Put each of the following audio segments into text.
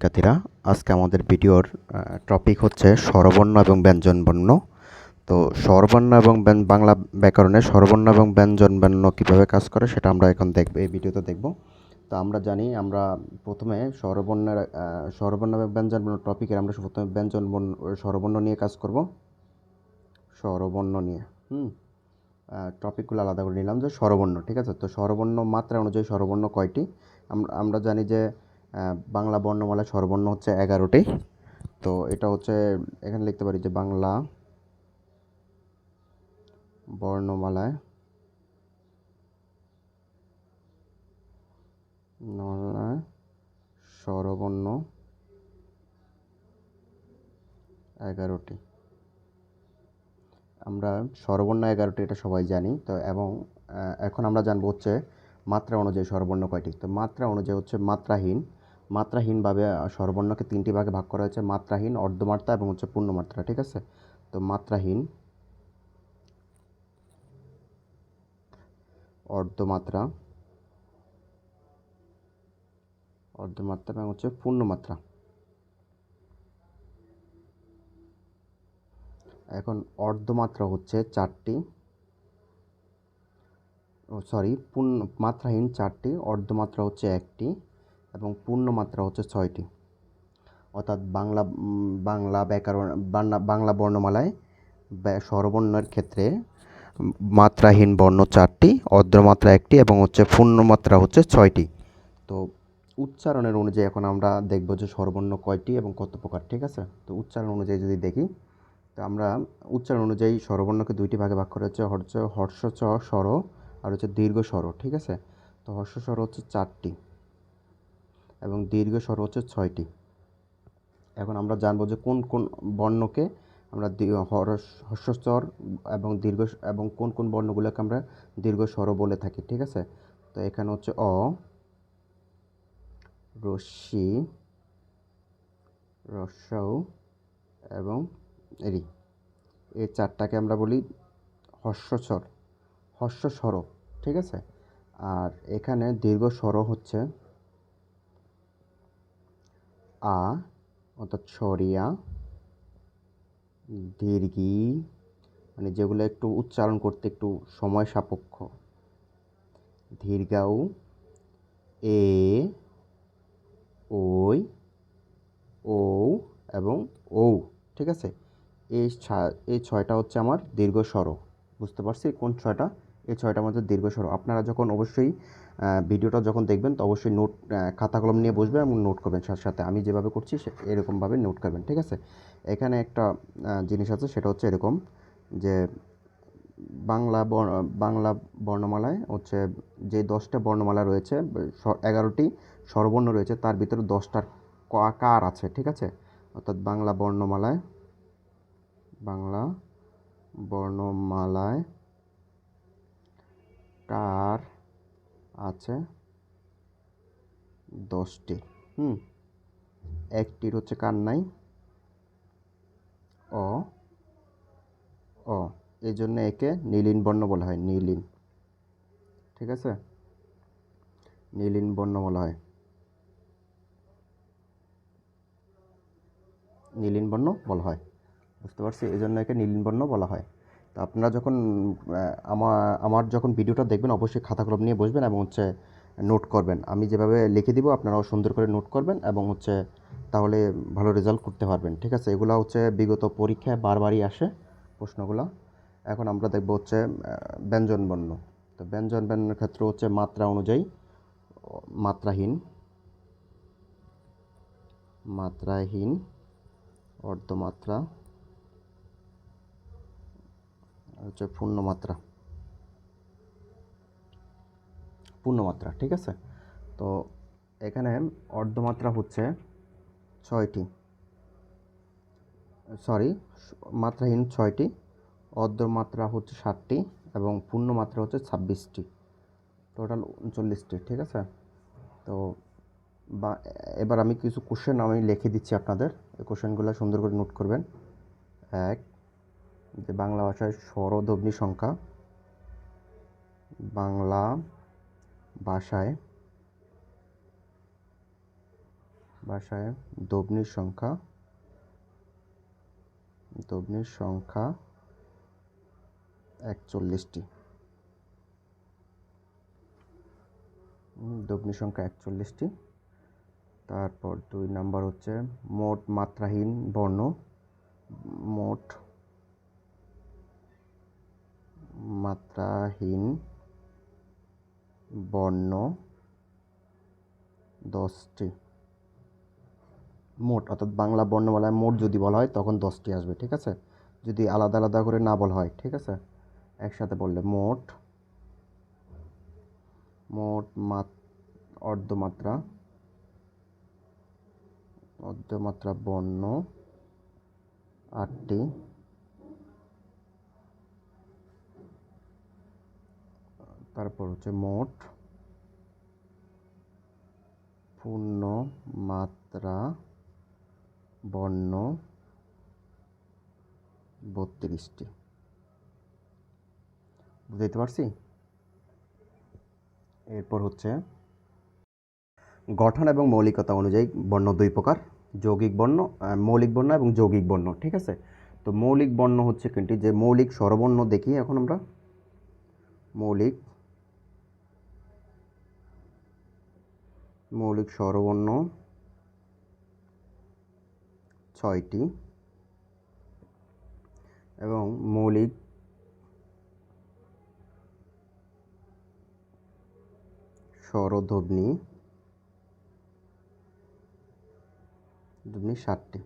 শিক্ষার্থীরা, আজকে আমাদের ভিডিওর টপিক হচ্ছে স্বরবর্ণ এবং ব্যঞ্জনবর্ণ। তো স্বরবর্ণ এবং বাংলা ব্যাকরণে স্বরবর্ণ এবং ব্যঞ্জনবর্ণ কীভাবে কাজ করে সেটা আমরা এখন দেখব, এই ভিডিওতে দেখব। তো আমরা জানি, আমরা প্রথমে স্বরবর্ণের স্বরবর্ণ এবং ব্যঞ্জনবর্ণ টপিকের আমরা প্রথমে ব্যঞ্জনবর্ণ, স্বরবর্ণ নিয়ে কাজ করব। স্বরবর্ণ নিয়ে, হুম? টপিকগুলো আলাদা করে নিলাম যে স্বরবর্ণ, ঠিক আছে? তো স্বরবর্ণ মাত্রা অনুযায়ী স্বরবর্ণ কয়টি? আমরা আমরা জানি যে বাংলা বর্ণমালায় স্বরবর্ণ হচ্ছে এগারোটি। তো এটা হচ্ছে, এখানে লিখতে পারি যে বাংলা বর্ণমালায় স্বরবর্ণ এগারোটি। আমরা স্বরবর্ণ এগারোটি এটা সবাই জানি, তো এবং এখন আমরা জানব হচ্ছে মাত্রা অনুযায়ী স্বরবর্ণ কয়টি। তো মাত্রা অনুযায়ী হচ্ছে মাত্রাহীন। মাত্রাহীনভাবে স্বরবর্ণকে তিনটি ভাগে ভাগ করা হয়েছে, মাত্রাহীন, অর্ধমাত্রা এবং হচ্ছে পূর্ণমাত্রা, ঠিক আছে? তো মাত্রাহীন, অর্ধমাত্রা অর্ধমাত্রা এবং হচ্ছে পূর্ণমাত্রা। এখন অর্ধমাত্রা হচ্ছে চারটি সরি, পূর্ণ, মাত্রাহীন চারটি, অর্ধমাত্রা হচ্ছে একটি এবং পূর্ণমাত্রা হচ্ছে ছয়টি। অর্থাৎ বাংলা বাংলা ব্যাকরণ, বাংলা বর্ণমালায় স্বরবর্ণের ক্ষেত্রে মাত্রাহীন বর্ণ চারটি, অর্ধমাত্রা একটি এবং হচ্ছে পূর্ণমাত্রা হচ্ছে ছয়টি। তো উচ্চারণের অনুযায়ী এখন আমরা দেখব যে স্বরবর্ণ কয়টি এবং কত প্রকার, ঠিক আছে? তো উচ্চারণ অনুযায়ী যদি দেখি, তো আমরা উচ্চারণ অনুযায়ী স্বরবর্ণকে দুইটি ভাগে ভাগ করা হচ্ছে হর্ষ হর্ষ চ স্বর আর হচ্ছে দীর্ঘ স্বর, ঠিক আছে? তো হর্ষ স্বর হচ্ছে চারটি। এবং দীর্ঘ স্বর হচ্ছে ছয়টি। এখন আমরা জানব যে কোন কোন বর্ণকে আমরা হর্ষস্বর এবং দীর্ঘ এবং কোন কোন বর্ণগুলোকে আমরা দীর্ঘ স্বর বলে থাকি, ঠিক আছে? তো এখানে হচ্ছে অ, রশ্মি রস্যৌ এবং রি। এই চারটাকে আমরা বলি হর্ষস্বর হর্ষস্বর ঠিক আছে? আর এখানে দীর্ঘ স্বর হচ্ছে আ, অর্থাৎ সরিয়া, দীর্ঘি মানে যেগুলো একটু উচ্চারণ করতে একটু সময় সাপেক্ষ। দীর্ঘাউ, এ, ওই ও এবং ও ঠিক আছে? এই এই ছয়টা হচ্ছে আমার দীর্ঘ স্বর, বুঝতে পারছি? কোন ছয়টা? এই ছয়টার মধ্যে দীর্ঘ স্বর। আপনারা যখন অবশ্যই ভিডিওটা যখন দেখবেন, তো অবশ্যই নোট খাতা কলম নিয়ে বসবেন এবং নোট করবেন। সাথে সাথে আমি যেভাবে করছি, সে এরকমভাবে নোট করবেন, ঠিক আছে? এখানে একটা জিনিস আছে, সেটা হচ্ছে এরকম যে বাংলা বাংলা বর্ণমালায় হচ্ছে যে দশটা বর্ণমালা রয়েছে এগারোটি স্বরবর্ণ রয়েছে, তার ভিতরে দশটার ক- কার আছে, ঠিক আছে? অর্থাৎ বাংলা বর্ণমালায় বাংলা বর্ণমালায় কার দশটি। হুম। একটির হচ্ছে কার নাই? অ। অ। এই জন্য একে নীলিন বর্ণ বলা হয়, নীলিন। ঠিক আছে? নীলিন বর্ণ বলা হয়। নীলিন বর্ণ বলা হয়। বুঝতে পারছি? এই জন্য একে নীলিন বর্ণ বলা হয়। আপনারা যখন আমার যখন ভিডিওটা দেখবেন, অবশ্যই খাতা কলম নিয়ে বসবেন এবং হচ্ছে নোট করবেন। আমি যেভাবে লিখে দিব, আপনারাও সুন্দর করে নোট করবেন এবং হচ্ছে তাহলে ভালো রেজাল্ট করতে পারবেন, ঠিক আছে? এগুলো হচ্ছে বিগত পরীক্ষায় বারবারই আসে প্রশ্নগুলো। এখন আমরা দেখব হচ্ছে ব্যঞ্জন বর্ণ। তো ব্যঞ্জন বর্ণের ক্ষেত্রে হচ্ছে মাত্রা অনুযায়ী, মাত্রাহীন মাত্রাহীন অর্ধমাত্রা আর হচ্ছে পূর্ণমাত্রা। পূর্ণমাত্রা, ঠিক আছে? তো এখানে অর্ধমাত্রা হচ্ছে ছয়টি। সরি, মাত্রাহীন ছয়টি, অর্ধমাত্রা হচ্ছে ষাটটি এবং পূর্ণমাত্রা হচ্ছে ছাব্বিশটি। টোটাল উনচল্লিশটি, ঠিক আছে? তো বা এবার আমি কিছু কোশ্চেন আমি লিখে দিচ্ছি আপনাদের। এই কোশ্চেনগুলো সুন্দর করে নোট করবেন। এক যে বাংলা ভাষায় স্বরধ্বনি সংখ্যা, বাংলা ভাষায় ভাষায় দবনির সংখ্যা দবনির সংখ্যা একচল্লিশটি। দবনি সংখ্যা একচল্লিশটি। তারপর দুই নাম্বার হচ্ছে মোট মাত্রাহীন বর্ণ, মোট মাত্রাহীন বর্ণ দশটি। মোট, অর্থাৎ বাংলা বর্ণমালায় মোট যদি বলা হয়, তখন দশটি আসবে, ঠিক আছে? যদি আলাদা আলাদা করে না বলা হয়, ঠিক আছে? একসাথে বললে মোট মোট মাত, অর্ধমাত্রা অর্ধমাত্রা বর্ণ আটটি। তারপর হচ্ছে মোট পূর্ণ মাত্রা বর্ণ বত্রিশটি। বুঝতে পারছি? এরপর হচ্ছে গঠন এবং মৌলিকতা অনুযায়ী বর্ণ দুই প্রকার, যৌগিক বর্ণ মৌলিক বর্ণ এবং যৌগিক বর্ণ, ঠিক আছে? তো মৌলিক বর্ণ হচ্ছে কোনটি? যে মৌলিক স্বরবর্ণ দেখি এখন আমরা। মৌলিক মৌলিক স্বরবর্ণ ছয়টি এবং মৌলিক স্বরধ্বনি, ধ্বনি ষাটটি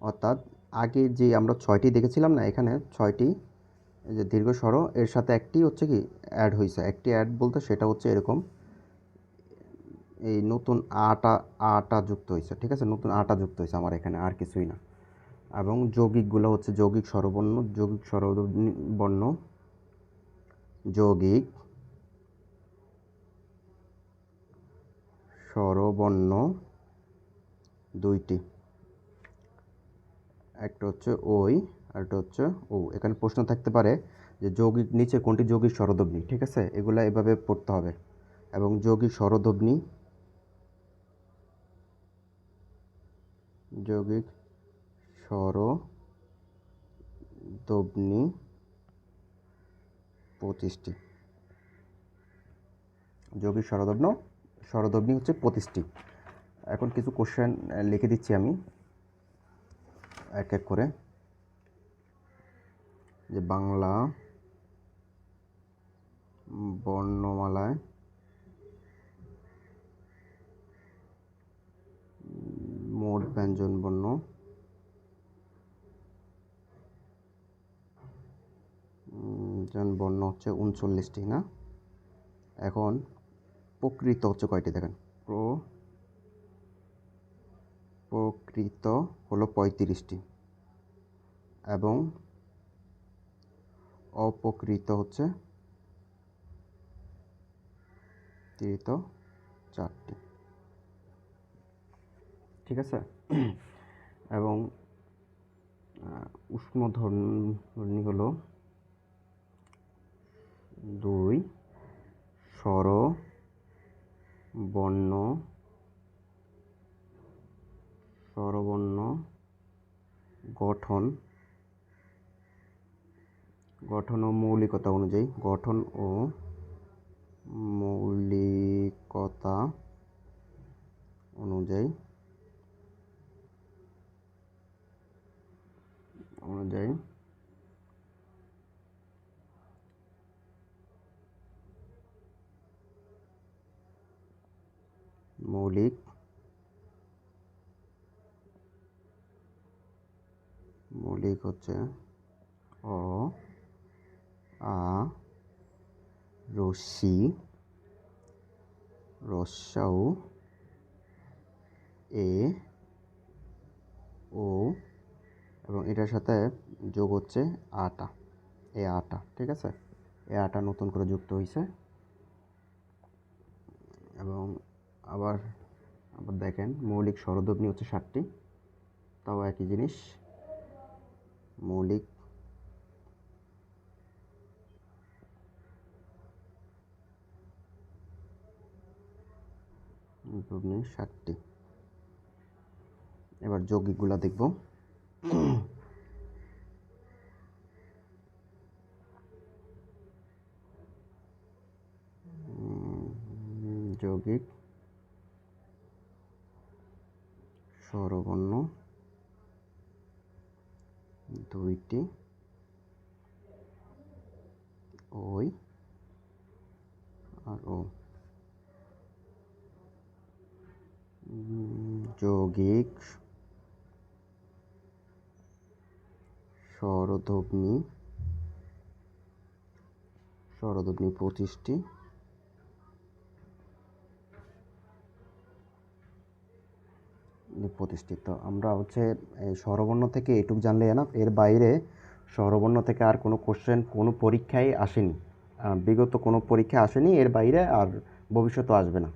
অর্থাৎ আগে যে আমরা ছয়টি দেখেছিলাম না, এখানে ছয়টি যে দীর্ঘ স্বর, এর সাথে একটি হচ্ছে কি অ্যাড হয়েছে একটি অ্যাড বলতে সেটা হচ্ছে এরকম এই নতুন আটা আটা যুক্ত হয়েছে, ঠিক আছে? নতুন আটা যুক্ত হয়েছে আমার এখানে, আর কিছুই না। এবং যৌগিকগুলো হচ্ছে যৌগিক স্বরবর্ণ যৌগিক স্বরবর্ণ যৌগিক স্বরবর্ণ দুইটি। একটা হচ্ছে ওই, আর একটা হচ্ছে ও। এখানে প্রশ্ন থাকতে পারে যে যৌগিক নিচে কোনটি যৌগিক স্বরধ্বনি, ঠিক আছে? এগুলো এভাবে পড়তে হবে। এবং যৌগিক স্বরধ্বনি যৌগিক স্বরধ্বনি পঁচিশটি যৌগিক স্বরধ্বনি স্বরধ্বনি হচ্ছে পঁচিশটি এখন কিছু কোশ্চেন লিখে দিচ্ছি আমি। এক এক করে। যে বাংলা বর্ণমালায় মোট ব্যঞ্জন বর্ণ। বর্ণ হচ্ছে উনচল্লিশটি, না? এখন প্রকৃত হচ্ছে কয়টি দেখেন? প্র, প্রকৃত হলো পঁয়ত্রিশটি এবং অপকৃত হচ্ছে কৃত চারটি। ঠিক আছে? এবং উষ্ণ ধ্বনি হলো দুই, স্বর, বর্ণ, স্বরবর্ণ, গঠন গঠন ও মৌলিকতা অনুযায়ী, গঠন ও মৌলিকতা অনুযায়ী অনুযায়ী মৌলিক মৌলিক হচ্ছে অ আ রশ্মি রস্যাউ এ ও এবং এটার সাথে যোগ হচ্ছে আটা, এ আটা, ঠিক আছে? এ আটা নতুন করে যুক্ত হয়েছে এবং আবার আবার দেখেন, মৌলিক স্বরধ্বনি হচ্ছে ষাটটি। তাও একই জিনিস। মৌলিক ষাটটি। এবার যৌগিকগুলো দেখব। যৌগিক স্বরবর্ণ দুইটি ওই আর ও। যৌগিক স্বরধ্বনি স্বরধ্বনি পঁচিশটি প্রতিষ্ঠিত। আমরা হচ্ছে এই স্বরবর্ণ থেকে এটুক জানলে না এর বাইরে স্বরবর্ণ থেকে আর কোনো কোশ্চেন কোনো পরীক্ষায় আসেনি। বিগত কোনো পরীক্ষায় আসেনি, এর বাইরে আর ভবিষ্যতেও আসবে না।